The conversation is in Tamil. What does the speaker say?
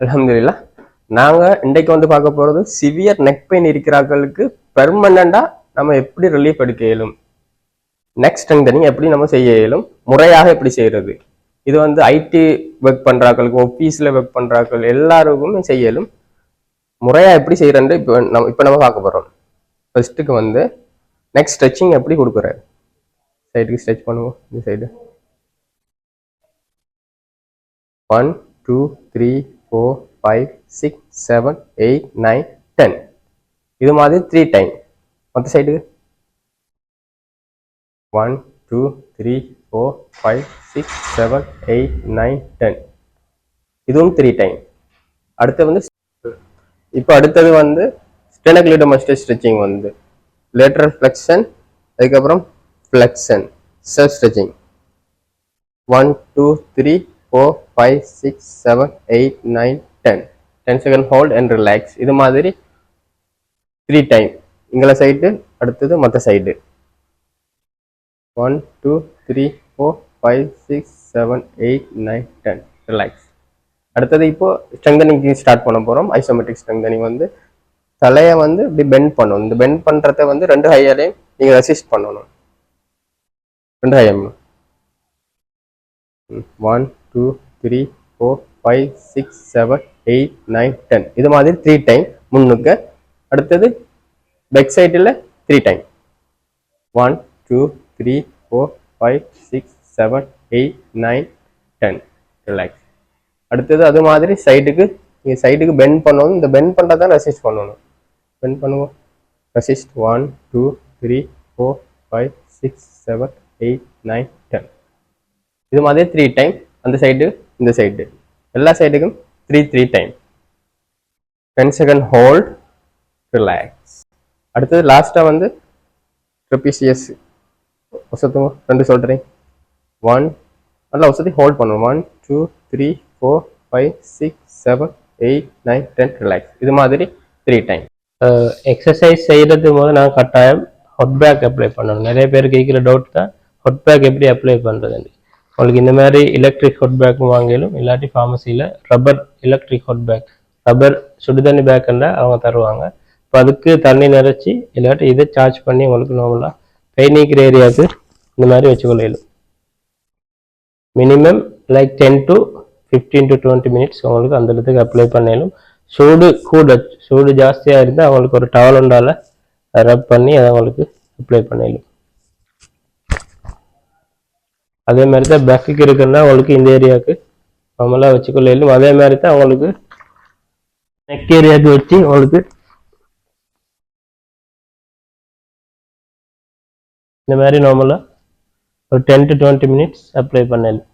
அலமதுல்லா நாங்க இன்றைக்கு வந்து பார்க்க போறது சிவியர் நெக் பெயின் இருக்கிறார்களுக்கு பெர்மனண்டாக நம்ம எப்படி ரிலீஃப் எடுக்க இயலும்? நெக் ஸ்ட்ரெங்தனிங் எப்படி நம்ம செய்ய இயலும்? முறையாக எப்படி செய்யறது? இது வந்து ஐடி ஒர்க் பண்றாக்களுக்கு ஆஃபீஸில் ஒர்க் பண்ணுறாக்கள் எல்லாருக்குமே செய்யலும் முறையாக எப்படி செய்யறன்னு இப்போ நம்ம இப்போ நம்ம பார்க்க போறோம். ஃபர்ஸ்ட்டுக்கு வந்து நெக்ஸ்ட் ஸ்ட்ரெச்சிங் எப்படி கொடுக்குறாரு? சைடுக்கு ஸ்ட்ரெச் பண்ணுவோம் இந்த side one two three four five six seven eight nine ten இது மாதிரி த்ரீ டைம் மற்ற சைடுக்கு one two three four five six seven eight nine ten இதுவும் த்ரீ டைம் அடுத்து வந்து இப்போ அடுத்தது வந்து ஸ்டெனக்லிடோமஸ்டர் ஸ்ட்ரெச்சிங் வந்து. லேட்டரல் ஃப்ளெக்ஷன் அதுக்கப்புறம் flexion self stretching one two three four five six seven eight nine ten ten second hold and relax இது மாதிரி த்ரீ டைம் இங்களை சைடு அடுத்தது மற்ற side one two three four five six seven eight nine ten relax அடுத்தது இப்போ ஸ்ட்ரெங்கனிங் ஸ்டார்ட் பண்ண போகிறோம் ஐசோமெட்ரிக் ஸ்ட்ரெங்கனிங் வந்து தலையை வந்து இப்படி பெண்ட் பண்ணணும். இந்த பெண்ட் பண்ணுறத வந்து ரெண்டு ஹையாலையும் நீங்கள் ரெசிஸ்ட் பண்ணணும். ரெண்டு ஹையம் one two three four five six seven eight nine ten இது மாதிரி த்ரீ டைம் முன்னுக்கு. அடுத்தது பெக் சைடில் three time one two three four five six seven eight nine ten relax அடுத்தது அது மாதிரி சைடுக்கு நீங்கள் சைடுக்கு பெண்ட் பண்ணணும். இந்த பெண்ட் பண்ணுறது தான் ரெசிஸ்ட் பண்ணணும். பெண்ட் பண்ணுவோம். Resist one two three four five six seven eight nine ten இது மாதிரி த்ரீ டைம் அந்த சைடு இந்த சைடு எல்லா சைடுக்கும் three three time ten second hold relax அடுத்தது லாஸ்ட்டாக வந்து ட்ரிபிசிஎஸ் வசத்துங்க ரெண்டு சொல்கிறேன் ஒன் நல்லா வசதி ஹோல்ட் பண்ணுவோம். One two three four five six seven eight nine ten relax இது மாதிரி த்ரீ டைம் எக்ஸசைஸ் செய்கிறது போது நான் கட்டாயம் ஹொட் பேக் அப்ளை பண்ணணும். நிறைய பேர் கேட்குற டவுட் தான் ஹொட் பேக் எப்படி அப்ளை பண்ணுறதுன்னு உங்களுக்கு இந்த மாதிரி எலக்ட்ரிக் ஹொட் பேக் வாங்கிலும் இல்லாட்டி ஃபார்மசியில் rubber electric hot pack rubber சுடுதண்ணி பேக்குன்னா அவங்க தருவாங்க. இப்போ அதுக்கு தண்ணி நிறச்சி இல்லாட்டி இதை சார்ஜ் பண்ணி உங்களுக்கு நார்மலாக பெயின் நீக்கிற ஏரியாவுக்கு இந்த மாதிரி வச்சுக்கொள்ளையிலும் minimum like ten to fifteen to twenty minutes உங்களுக்கு அந்த இடத்துக்கு அப்ளை பண்ணிடலும் சூடு கூட சூடு ஜாஸ்தியாக இருந்தால் அவங்களுக்கு ஒரு டவல் உண்டால் ரப் பண்ணி அதை அவங்களுக்கு அப்ளை பண்ணிடலும் அதே மாதிரி தான் பேக்குக்கு இருக்குன்னா அவங்களுக்கு இந்த ஏரியாவுக்கு நார்மலாக வச்சுக்கொள்ளையிலும் அதே மாதிரி தான் அவங்களுக்கு நெக் ஏரியாவுக்கு வச்சு அவங்களுக்கு இந்த மாதிரி நார்மலாக ஒரு ten to twenty minutes apply பண்ணலாம்.